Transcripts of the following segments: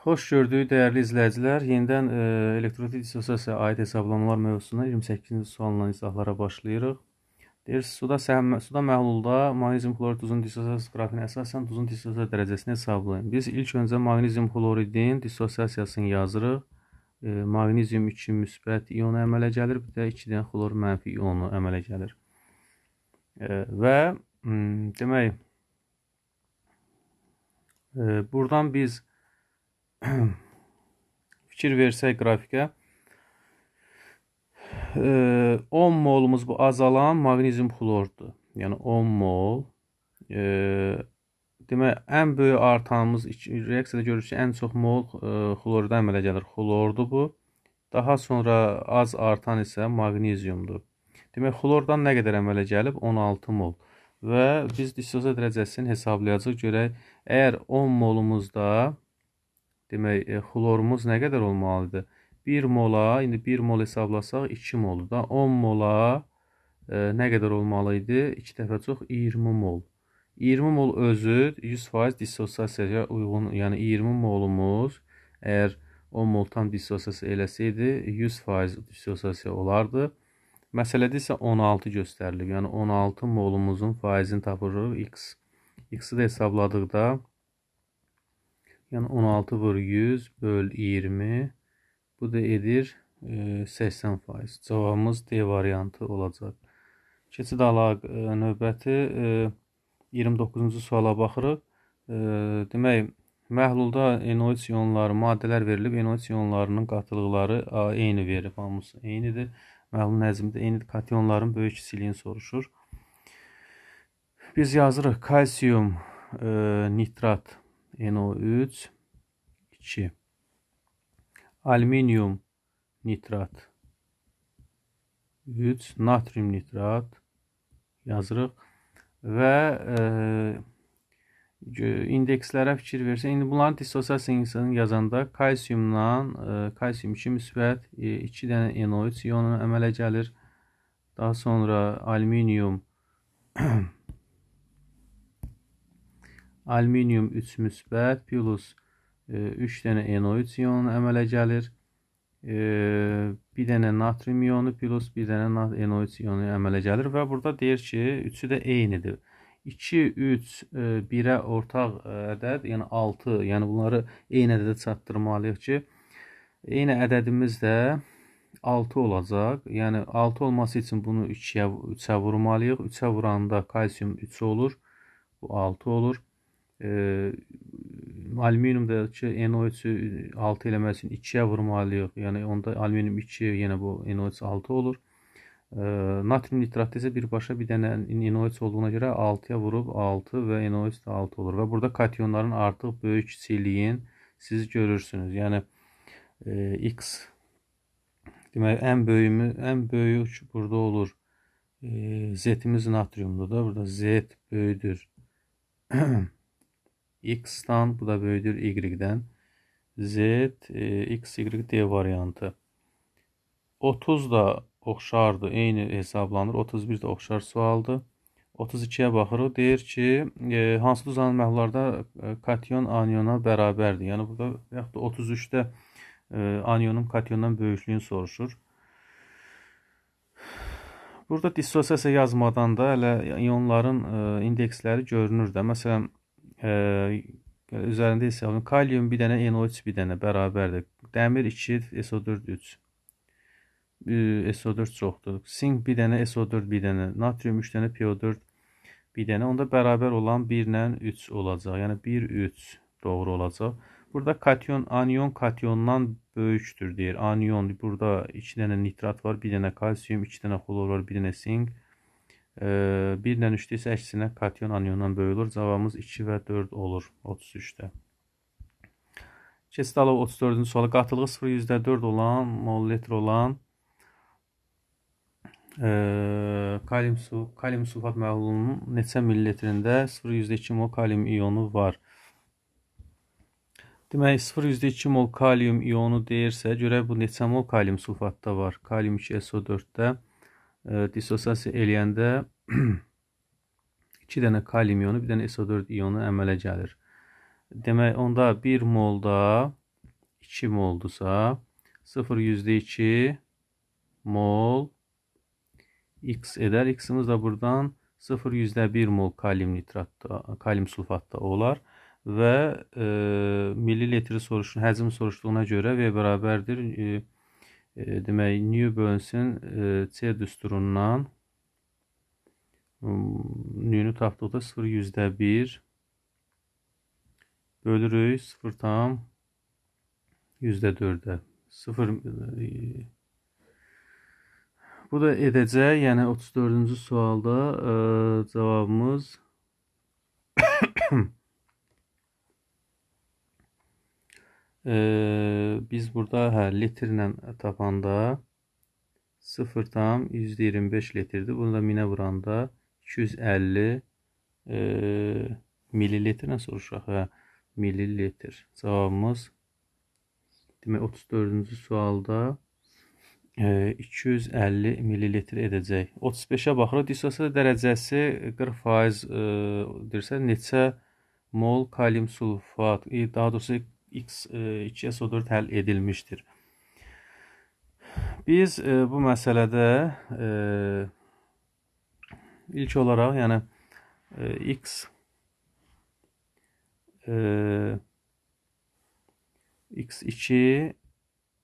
Xoş gördük dəyərli izləyicilər. Yenidən e, elektronik dissosiasiyaya aid hesablamalar mövzusuna 28-ci sualla izahlara başlayırıq. Deyir, suda səhəm, suda məhlulda maqnezium xlorid duzun dissosiasiya qrafikinə əsasən duzun dissosiasiya dərəcəsini hesablayın. Biz ilk öncə maqnezium xloridin dissosiasiyasını yazırıq. E, maqnezium 2 müsbət ionu əmələ gəlir, bir də 2-dən xlor mənfi ionu əmələ gəlir. E, və demək e, buradan biz fikir versək qrafikə 10 molumuz bu azalan maqnezium xlordur. Yəni 10 mol. E, demək ən böyük artanımız reaksiyada görürük ki, ən çox mol e, xlorda əmələ gəlir. Xlordur bu. Daha sonra az artan isə maqneziumdur. Demək xlordan nə qədər əmələ gəlib? 16 mol. Və biz dissosiya dərəcəsini hesablayacağıq. Görək, əgər 10 molumuzda Demək, e, xlorumuz nə qədər olmalıdır? 1 mola, indi 1 mol hesablasaq 2 moldur da. 10 mola e, nə qədər olmalı idi? 2 dəfə çox 20 mol. 20 mol özü 100% dissosiasiyaya uyğun, yəni 20 molumuz əgər 10 mol tam dissosiasiya eləsəydi 100% dissosiasiya olardı. Məsələdə isə 16 göstərilib. Yəni 16 molumuzun faizini tapırıq x. X-i də hesabladıqda Yəni 16 vur 100 böl 20. Bu da edir e, 80%. Cavabımız D variantı olacaq. Keçid alaq e, növbəti e, 29-cu suala baxırıq. E, demək, məhlulda NO3 ionları, maddələr verilib, NO3 ionlarının qatılıqları eyni verib, hamısı eynidir. Məhlul nəzmdə eynidir. Kationların böyük kiçiliyini soruşur. Biz yazırıq kalsium e, nitrat NO3 2 alüminium nitrat. 3 natrium nitrat yazırıq. Və e, indekslərə fikir versə, indi bunların dissosiasiyasını yazanda kalsiumla e, kalsium 2 müsbət, e, 2 dənə NO3 ionu əmələ gəlir. Daha sonra alüminium alüminium 3 müsbət plus 3 e, dənə NO3 ionu əmələ gəlir. E, bir dənə natrium ionu plus bir dənə NO3 ionu əmələ gəlir və burada deyir ki, üçü də eynidir. 2, 3, 1-ə ortaq ədəd, yəni 6, yəni bunları eyni ədədə çatdırmalıyıq ki, eyni ədədimiz də 6 olacaq. Yəni 6 olması üçün bunu 2-yə 3-ə vurmalıyıq. 3-ə vuranda kalsium 3 olur. Bu 6 olur e, alüminiumdakı NO3-ü 6 eləmək üçün 2-yə vurmalıyıq. Yəni onda alüminium 2, yenə bu NO3 6 olur. E, natrium nitratda isə birbaşa bir dənə NO3 olduğuna görə 6-ya vurub 6 və NO3 də 6 olur. Və burada kationların artıq böyük kiçikliyin siz görürsünüz. Yəni e, X demək ən böyüyümü ən böyük burada olur. E, Z-imiz natriumdur da. Burada Z böyüdür. X-dan, bu da böyüdür Y-dən. Z, e, X, Y, D variantı. 30 da oxşardır, eyni hesablanır. 31 də oxşar sualdır. 32-yə baxırıq. Deyir ki, e, hansı duzanın məhlullarda e, kation aniona bərabərdir? Yəni burada yaxud da 33-də e, anionun kationdan böyüklüyünü soruşur. Burada dissosiasiya yazmadan da hələ ionların e, indeksləri görünür də. Məsələn, üzərində hesablayın. Kalium bir dənə, NO3 bir dənə bərabərdir. Dəmir 2, SO4 3. SO4 çoxdur. Sink bir dənə, SO4 bir dənə. Natrium 3 dənə, PO4 bir dənə. Onda bərabər olan 1 ilə 3 olacaq. Yəni 1, 3 doğru olacaq. Burada kation, anion kationdan böyükdür deyir. Anion, burada 2 dənə nitrat var, bir dənə kalsium, 2 dənə xlor var, bir dənə sink. 1 ilə 3-də isə əksinə kation aniondan böyük olur. Cavabımız 2 və 4 olur 33-də. Keçid alaq 34-cü sualı. Qatılığı 0,4 olan, mol litr olan e, kalium, su, kalium sulfat məhlulunun neçə millilitrində 0,2 mol kalium ionu var? Demək 0,2 mol kalium ionu deyirsə, görək bu neçə mol kalium sulfatda var? Kalium 2SO4-də e, dissosiasiya eləyəndə 2 dənə kalium ionu, bir dənə SO4 ionu əmələ gəlir. Demək, onda 1 molda 2 moldursa 0,2 mol X eder. X'imiz de buradan 0,1 mol kalium nitratda, kalium sulfatda olar və e, millilitri soruşun, həcm soruşduğuna görə V bərabərdir e, demək nu bölünsün e, C düsturundan nünü tapdıqda 0,1 bölürük 0 tam %4-ə. 0 e, bu da edəcək. Yəni 34-cü sualda ə, e, cavabımız ə, e, biz burada hə litrlə tapanda 0 tam %25 litrdir. Bunu da minə vuranda 250 e, millilitrlə soruşaq. Hə, millilitr. Cavabımız demək 34-cü sualda 250 millilitr edəcək. 35-ə baxırıq. Dissosiasiya dərəcəsi 40% e, dirsə neçə mol kalium sulfat, e, daha doğrusu X2SO4 həll edilmişdir. Biz e, bu məsələdə ilk olaraq, yəni X X2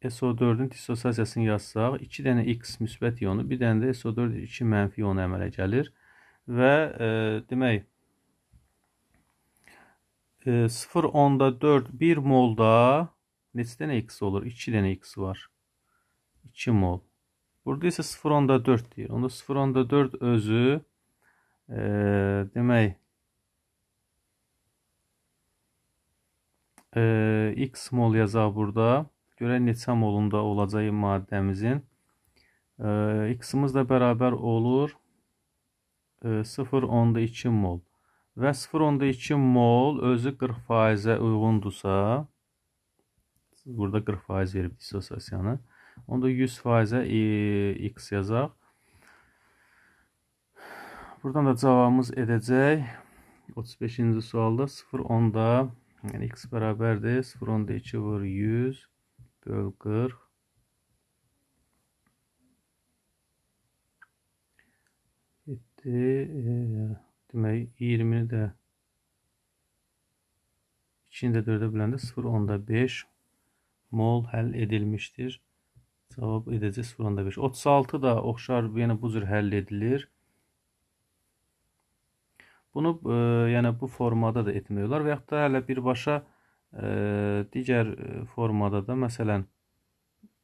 SO4-ün dissosiasiyasını yazsaq, 2 dənə X müsbət ionu, bir dənə də SO4 2 mənfi ionu əmələ gəlir və e, demək e, 0.4 1 molda neçə dənə X olur? 2 dənə X var. 2 mol. Burada isə 0.4 deyir. Onda 0.4 özü e, demək e, X mol yazaq burada. Görək neçə molunda olacaq maddəmizin. E, X-imiz də bərabər olur e, 0.2 mol. Və 0.2 mol özü 40%-ə uyğundursa, burada 40% verib dissosiasiyanı, onda 100%-ə e, X yazaq. Buradan da cavabımız edəcək 35-ci sualda 0.10-da yəni x bərabərdir 0.2 vur 100 böl 40 etdi. E, demək 20-ni də 2-ni də 4-ə biləndə 0.5 mol həll edilmişdir. Cavab edəcək 0.5. 36 da oxşar yenə bu cür həll edilir. Bunu e, yəni bu formada da etmək olar və yaxud da hələ birbaşa e, digər e, formada da məsələn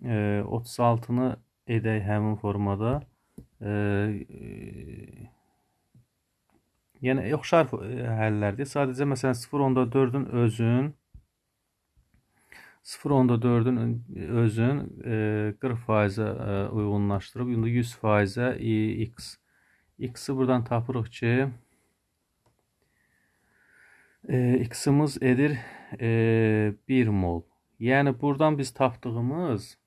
e, 36-nı edək həmin formada. E, e, yəni oxşar həllərdir. Sadəcə məsələn 0.4-ün özün 0.4-ün özün e, 40%-ə e, uyğunlaşdırıb, indi 100%-ə x. X-i buradan tapırıq ki, e, x-imiz edir e, 1 mol. Yəni buradan biz tapdığımız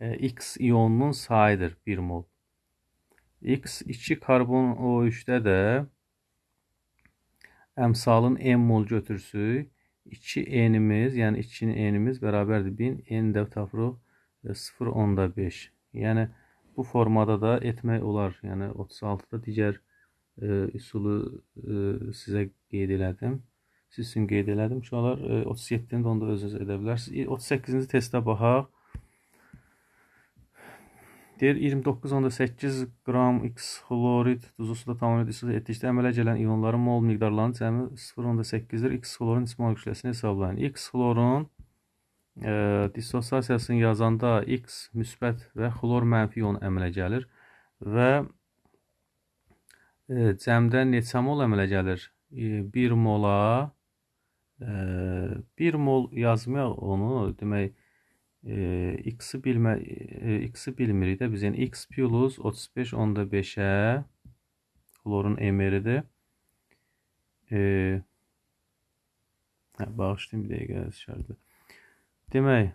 e, x ionunun sayıdır 1 mol. X 2 karbon O3-də də əmsalın n mol götürsük. 2 n-imiz, yəni 2-nin n-imiz bərabərdir 1000. N də tapırıq 0.5. Yəni bu formada da etmək olar. Yəni 36-da digər e, üsulu e, sizə qeyd elədim. Siz üçün qeyd elədim. Uşaqlar 37-ni də onda özünüz edə bilərsiniz. 38-ci testə baxaq. Deyir 29.8 qram X xlorid duzu suda tamamilə dissosiya etdikdə əmələ gələn ionların mol miqdarlarının cəmi 0.8-dir. X xlorun ismal kütləsini hesablayın. X xlorun e, dissosiasiyasını yazanda X müsbət və xlor mənfi ion əmələ gəlir və e, cəmdə neçə mol əmələ gəlir? 1 mola 1 mol yazmaq onu demək x-i bilmə x-i bilmirik də biz yəni x plus 35 onda 5-ə xlorun emeridir. E, hə, bağışlayın bir dəqiqə şərtdir. Demək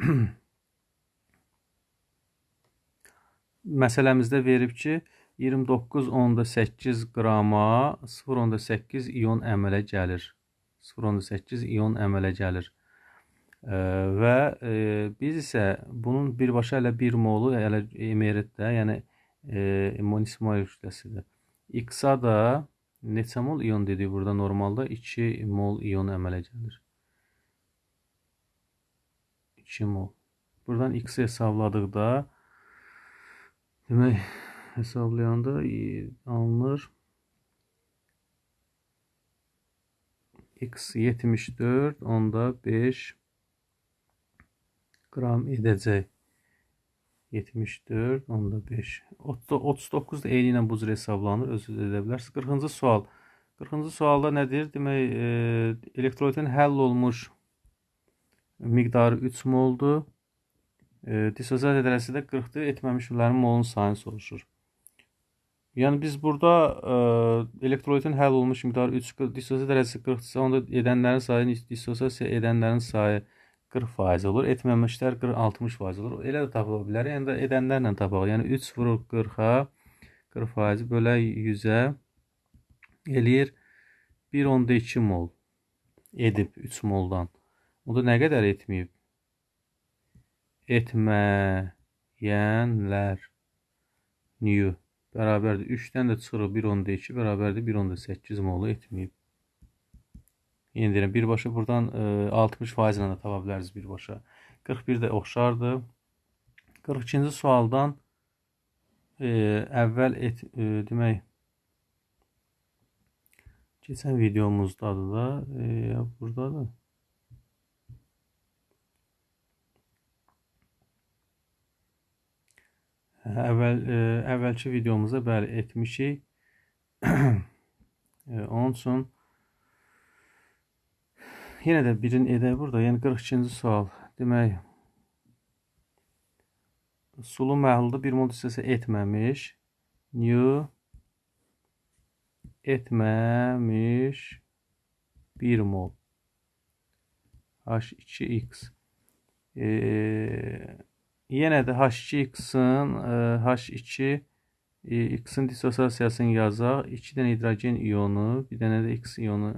məsələmizdə verib ki, 29.8 qrama 0.8 iyon əmələ gəlir. 0.8 iyon əmələ gəlir. Və biz isə bunun birbaşa elə 1 molu elə emeritdə, yəni e, monismal kütləsidir. X-a da neçə mol iyon dedik burada normalda 2 mol iyon əmələ gəlir. 2 mol. Buradan x-i hesabladıqda demək hesablayanda alınır x 74 onda 5 qram edəcək. 74 onda 5. 39 da eyni ilə bu cür hesablanır. Özünüz edə bilərsiniz. 40-cı sual. 40-cı sualda nədir? Demək, e, elektrolitin həll olmuş miqdarı 3 moldur. E, dissosiasiya dərəcəsi də 40-dır. Etməmişlərin molun sayını soruşur. Yəni biz burada e, elektrolitin həll olmuş miqdarı 3, dissosiasiya dərəcəsi 40-dırsa, onda edənlərin sayı, dissosiasiya edənlərin sayı 40% olur. Etməmişlər 60% olur. Elə də tapıla bilər. Yəni də edənlərlə tapaq. Yəni 3 vurur 40-a 40% bölə 100-ə eləyir 1.2 mol edib 3 moldan. O da nə qədər etməyib? etməyənlər new bərabərdir 3-dən də çıxırıq 1.2 bərabərdir 1.8 molu etməyib. Yenə deyirəm, birbaşa buradan e, 60% ilə də tapa biləriz birbaşa. 41 də oxşardır. 42-ci sualdan e, əvvəl et, e, demək keçən videomuzdadır da, e, buradadır. Əvvəl ə, e, əvvəlki videomuzda bəli etmişik. e, onun üçün yenə də birini edək burada. Yəni 42-ci sual. Demək sulu məhlulda bir mol hissəsi etməmiş. New etməmiş 1 mol H2X. Eee Yenə də H2X-in H2 X-in dissosiasiyasını yazaq. 2 dənə hidrogen ionu, bir dənə də X ionu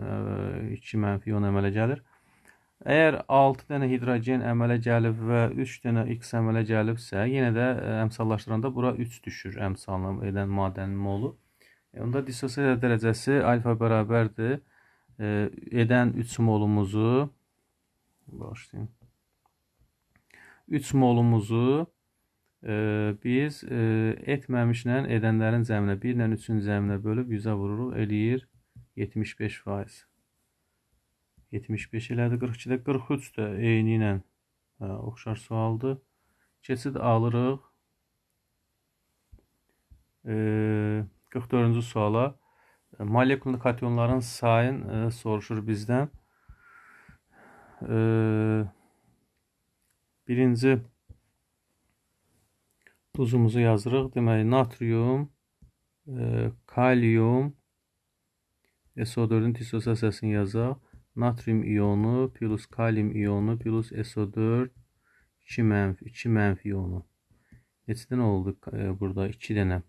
2 mənfi ion əmələ gəlir. Əgər 6 dənə hidrogen əmələ gəlib və 3 dənə X əmələ gəlibsə, yenə də əmsallaşdıranda bura 3 düşür əmsalını edən maddənin molu. E, onda dissosiasiya dərəcəsi alfa bərabərdir. E, edən 3 molumuzu başlayın. 3 molumuzu e, biz e, etməmişlə edənlərin cəminə 1 ilə 3-ün cəminə bölüb 100-ə vururuq. Eləyir 75%. 75 elədi 42-də 43 də eyni ilə hə, oxşar sualdır. Keçid alırıq. E, 44-cü suala molekullu kationların sayını e, soruşur bizdən. Eee Birinci duzumuzu yazırıq. Deməli, natrium, e, kalium, SO4-ün dissosiasiyasını yazaq. Natrium ionu plus kalium ionu plus SO4 2 mənfi, 2 mənfi ionu. Neçə dənə oldu e, burada? 2 dənə.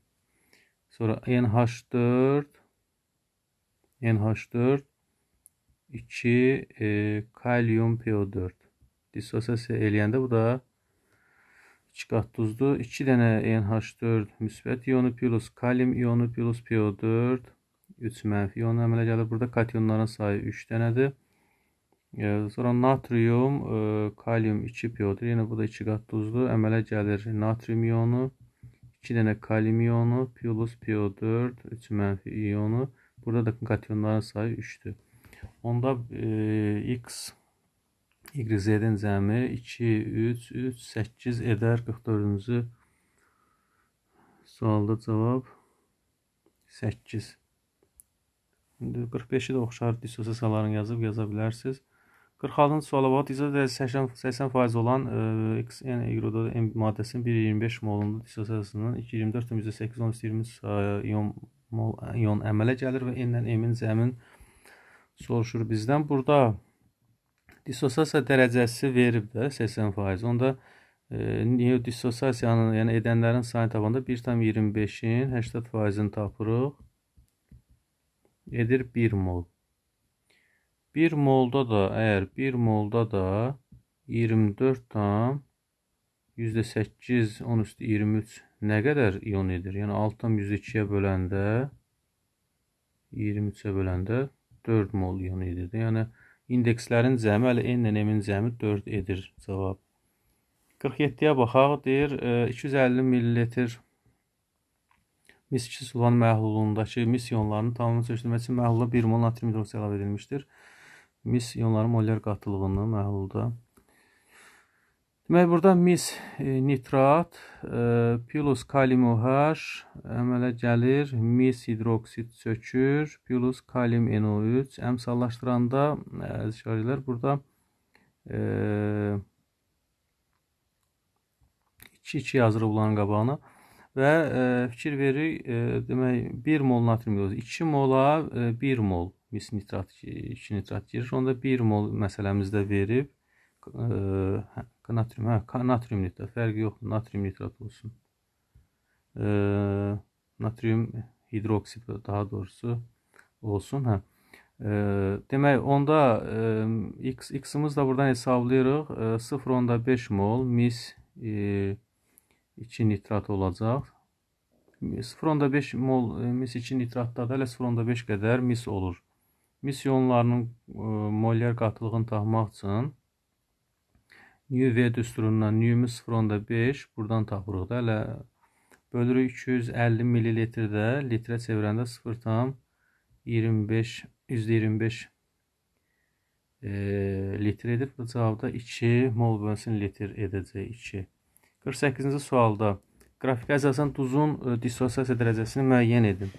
Sonra NH4 NH4 2 e, kalium PO4 dissosiasiya eləyəndə bu da 2 qat duzdur. 2 dənə NH4 müsbət ionu plus kalium ionu plus PO4 3 mənfi ion əmələ gəlir. Burada kationların sayı 3 dənədir. E, sonra natrium, e, kalium 2 PO4. Yəni bu da 2 qat duzdur. Əmələ gəlir natrium ionu, 2 dənə kalium ionu plus PO4 3 mənfi ionu. Burada da kationların sayı 3-dür. Onda e, X YZ-in cəmi 2, 3, 3, 8 edər 44-cü sualda cavab 8. İndi 45-i də oxşar dissosiasiyalarını yazıb yaza bilərsiniz. 46-cı suala bax, dərəcəsi 80% olan e, X, yəni iyroda maddəsinin 1.25 molunda dissosiasiyasının 224.8 10 iyon, mol, iyon əmələ gəlir və N-dən M-in cəmin soruşur bizdən. Burada dissosiasiya dərəcəsi verib də 80%. Onda e, neodissosiasiyanın, yəni edənlərin sayını tapanda 1,25-in 80%-ni tapırıq. Edir 1 mol. 1 molda da, əgər 1 molda da 24 tam %8 10 üstü 23 nə qədər ion edir? Yəni 6 tam 102-yə böləndə 23-ə böləndə 4 mol ion edir. Yəni indekslərin cəmi hələ n ilə m-in cəmi 4 edir cavab. 47-yə baxaq. Deyir 250 ml mis 2 sulan məhlulundakı mis ionlarının tamamını çözülmək üçün məhlula 1 mol natrium hidroksid əlavə edilmişdir. Mis ionların molyar qatılığını məhlulda Demək, burada mis e, nitrat e, plus kalium OH əmələ gəlir. Mis hidroksid çökür plus kalium NO3 əmsallaşdıranda əziz şagirdlər burada e, 2-2 yazırıq bunların qabağına və e, fikir veririk, e, demək 1 mol natrium yoz, 2 mola e, 1 mol mis nitrat 2 nitrat girir. Onda 1 mol məsələmizdə verib e, natrium, hə, natrium nitrat fərqi yoxdur, natrium nitrat olsun. E, natrium hidroksid daha doğrusu olsun, hə. E, demək, onda e, x x-imiz də buradan hesablayırıq. E, 0.5 mol mis e, 2 nitrat olacaq. 0.5 mol e, mis 2 nitratda da elə 0.5 qədər mis olur. Mis ionlarının e, molyar qatılığını tapmaq üçün nu V düsturundan nüyümüz 0.5 buradan tapırıq da elə bölürük 250 ml-də litrə çevirəndə 0.25 %25 e, litr edir. Bu cavabda 2 mol bölünsün litr edəcək 2. 48-ci sualda qrafikə əsasən duzun e, dissosiasiya dərəcəsini müəyyən edin.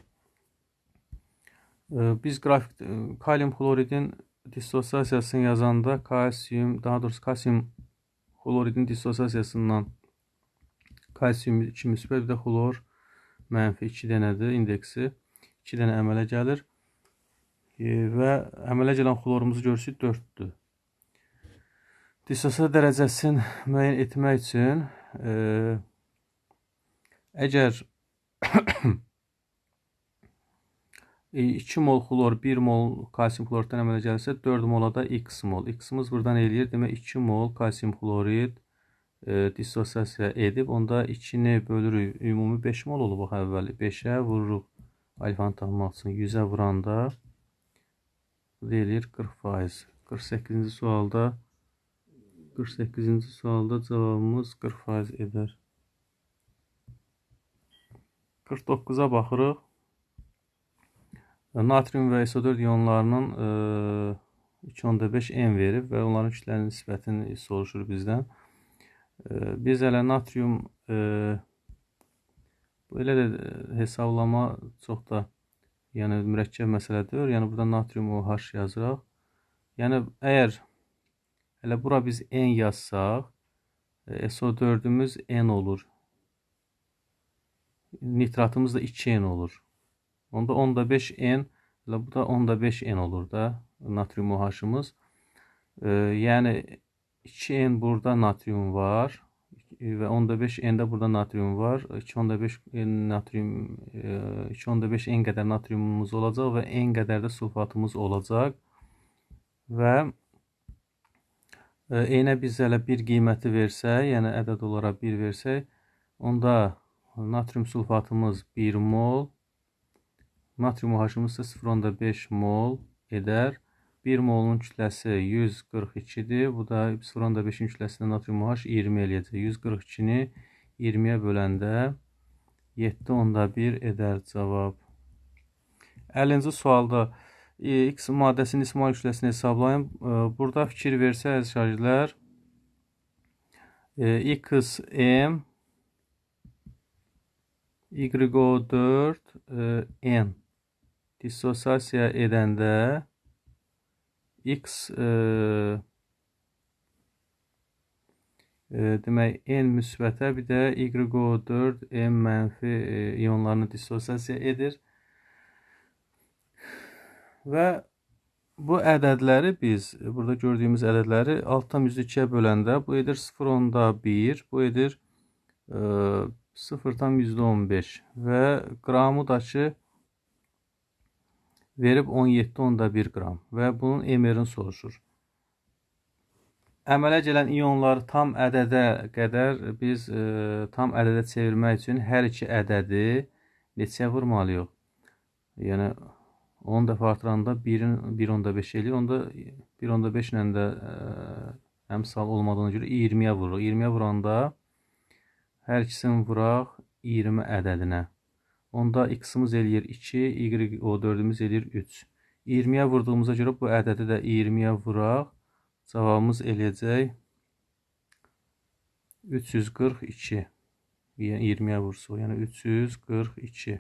E, biz qrafik e, kalium xloridin dissosiasiyasını yazanda kalsium, daha doğrusu kalsium xloridin dissosiasiyasından kalsium 2 müsbət, bir də xlor mənfi 2 dənədir indeksi. 2 dənə əmələ gəlir. Və əmələ gələn xlorumuzu görürsük 4-dür. Dissosiasiya dərəcəsini müəyyən etmək üçün e, əgər 2 mol xlor 1 mol kalsium xloriddən əmələ gəlsə 4 mola da x mol. X-imiz buradan eləyir. Demək 2 mol kalsium xlorid e, dissosiasiya edib. Onda 2-ni bölürük. Ümumi 5 mol olub bax əvvəl. 5-ə vururuq alfanı tapmaq üçün. 100-ə vuranda eləyir 40%. 48-ci sualda 48-ci sualda cavabımız 40% edər. 49-a baxırıq. Natrium və SO4 ionlarının e, 2.5 N verib və onların kütlənin nisbətini soruşur bizdən. E, biz hələ natrium e, belə də hesablama çox da yəni mürəkkəb məsələdir. Yəni burada natrium OH yazıraq. Yəni əgər Hələ bura biz n yazsaq, e, SO4-ümüz n olur. Nitratımız da 2n olur. Onda 10-da 5n, hələ bu da 10-da 5n olur da natrium OH-ımız. E, yəni 2n burada natrium var və 10-da 5n-də burada natrium var. 2-10-da 5 natrium 2-10-da 5 n qədər natriumumuz olacaq və n qədər də sulfatımız olacaq. Və Eynə biz hələ bir qiyməti versək, yəni ədəd olaraq 1 versək, onda natrium sulfatımız 1 mol, natrium OH-ımız isə 0.5 mol edər. 1 molun kütləsi 142-dir. Bu da 0.5-in kütləsində natrium OH 20 eləyəcək. 142-ni 20-yə böləndə 7.1 edər cavab. 50-ci sualda X maddəsinin ismal kütləsini hesablayın. Burada fikir versəz şagirdlər XM YO4 N dissosiasiya edəndə X e, e, demək N müsbətə bir də YO4 M mənfi e, ionlarını dissosiasiya edir. Və bu ədədləri biz burada gördüyümüz ədədləri altdan yüzde ikiyə böləndə bu edir 0.1, bu edir e, 0.15 və qramı da ki verib 17.1 qram və bunun emerini soruşur. Əmələ gələn iyonları tam ədədə qədər biz e, tam ədədə çevirmək üçün hər iki ədədi neçəyə vurmalıyıq? Yəni 10 dəfə artıranda 1-in 1.5 eləyir. Onda 1.5 ilə də ə, əmsal olmadığına görə 20-yə vururuq. 20-yə vuranda hər ikisini vuraq 20 ədədinə. Onda x-imiz eləyir 2, y o 4-ümüz eləyir 3. 20-yə vurduğumuza görə bu ədədi də 20-yə vuraq. Cavabımız eləyəcək 342. Yəni 20-yə vursuq. Yəni 342.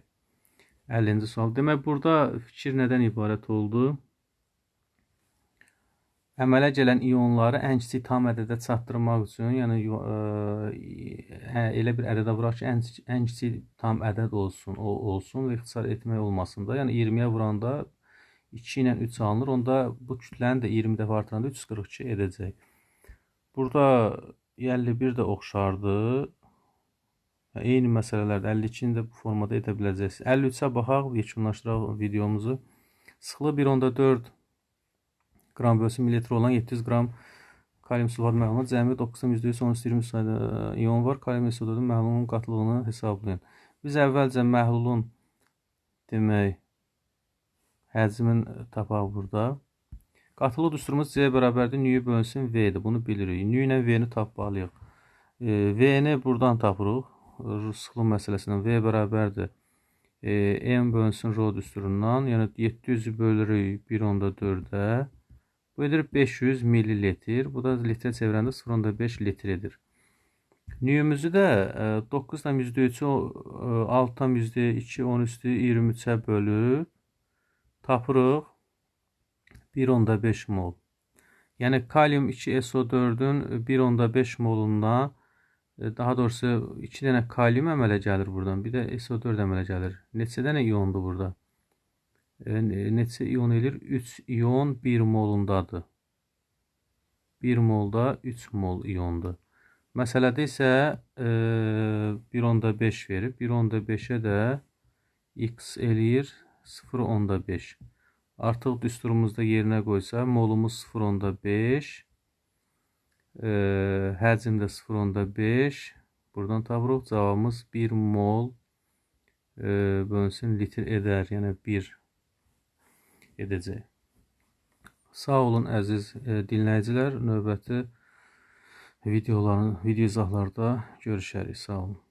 50-ci sual. Demək, burada fikir nədən ibarət oldu? Əmələ gələn iyonları ən kiçik tam ədədə çatdırmaq üçün, yəni ə, elə bir ədədə vuraq ki, ən, ən kiçik tam ədəd olsun, o olsun və ixtisar etmək olmasın da. Yəni 20-yə vuranda 2 ilə 3 alınır. Onda bu kütləni də 20 dəfə artıranda 342 edəcək. Burada 51 də oxşardır. Eyni məsələlərdə 52-ni də bu formada edə biləcəksiniz. 53-ə baxaq, yekunlaşdıraq videomuzu. Sıxlı 1.4 qram bölsün mililitre olan 700 qram kalium sulfat məhluluna cəmi 9,13-20 sayda iyon var. Kalium isododun məhlulun qatılığını hesablayın. Biz əvvəlcə məhlulun demək həcmin tapaq burada. Qatılıq düsturumuz C bərabərdir. Nü bölünsün V-dir. Bunu bilirik. Nü ilə V-ni tapmalıyıq. E, V-ni buradan tapırıq sıxlıq məsələsindən V bərabərdir. E, M bölünsün rho düsturundan, yəni 700 bölürük 1.4-ə. Bu edir 500 millilitr. Bu da litrə çevirəndə 0.5 litr edir. Nüyümüzü də 9 tam %3-ü 6 tam %2 10 üstü 23-ə bölüb tapırıq 1.5 mol. Yəni kalium 2SO4-ün 1.5 molundan e, daha doğrusu 2 dənə kalium əmələ gəlir buradan. Bir də SO4 əmələ gəlir. Neçə dənə iondur burada? E, neçə ion eləyir? 3 ion 1 molundadır. 1 molda 3 mol iondur. Məsələdə isə e, 1.5 verib. 1.5-ə də x eləyir 0.5. Artıq düsturumuzda yerinə qoysa molumuz 0.5 e, həcm də 0.5 buradan tapırıq. Cavabımız 1 mol e, bölünsün litr edər. Yəni 1 edəcək. Sağ olun əziz e, dinləyicilər. Növbəti videoların, video izahlarda görüşərik. Sağ olun.